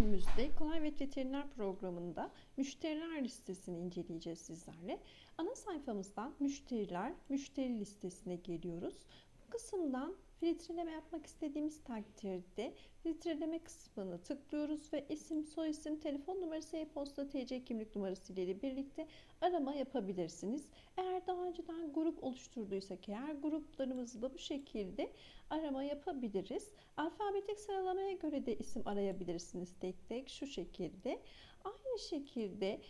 bölümümüzde Kolay Vet Veteriner programında müşteriler listesini inceleyeceğiz sizlerle. Ana sayfamızdan müşteriler, müşteri listesine geliyoruz. Bu kısımdan filtreleme yapmak istediğimiz takdirde filtreleme kısmını tıklıyoruz ve isim, soyisim, telefon numarası, e-posta, TC kimlik numarası ile birlikte arama yapabilirsiniz. Eğer daha önceden grup oluşturduysak eğer gruplarımızı da bu şekilde arama yapabiliriz. Alfabetik sıralamaya göre de isim arayabilirsiniz tek tek şu şekilde. Aynı şekilde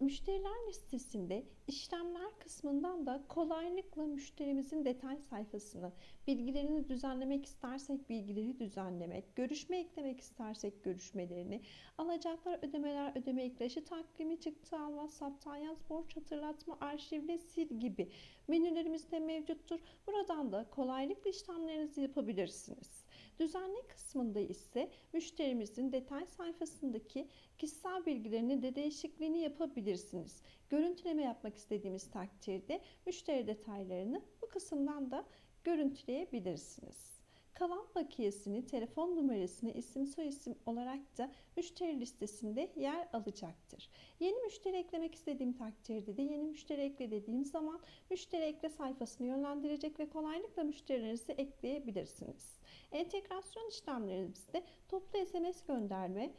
Müşteriler listesinde işlemler kısmından da kolaylıkla müşterimizin detay sayfasını, bilgilerini düzenlemek istersek bilgileri düzenlemek, görüşme eklemek istersek görüşmelerini, alacaklar, ödemeler, ödeme ekleşi, takvimi, çıktı al, WhatsApp'tan yaz, borç hatırlatma, arşivle sil gibi menülerimiz de mevcuttur. Buradan da kolaylıkla işlemlerinizi yapabilirsiniz. Düzenle kısmında ise müşterimizin detay sayfasındaki kişisel bilgilerini de değişikliğini yapabilirsiniz. Görüntüleme yapmak istediğimiz takdirde müşteri detaylarını bu kısımdan da görüntüleyebilirsiniz. Kalan bakiyesini, telefon numarasını, isim soyisim olarak da müşteri listesinde yer alacaktır. Yeni müşteri eklemek istediğim takdirde de yeni müşteri ekle dediğim zaman müşteri ekle sayfasını yönlendirecek ve kolaylıkla müşterilerinizi ekleyebilirsiniz. Entegrasyon işlemlerimizde toplu SMS gönderme,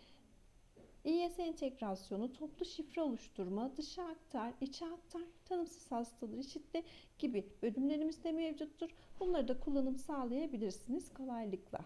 İYS entegrasyonu, toplu şifre oluşturma, dışa aktar, içe aktar, tanımsız hastalığı eşitle gibi bölümlerimiz de mevcuttur. Bunları da kullanım sağlayabilirsiniz kolaylıkla.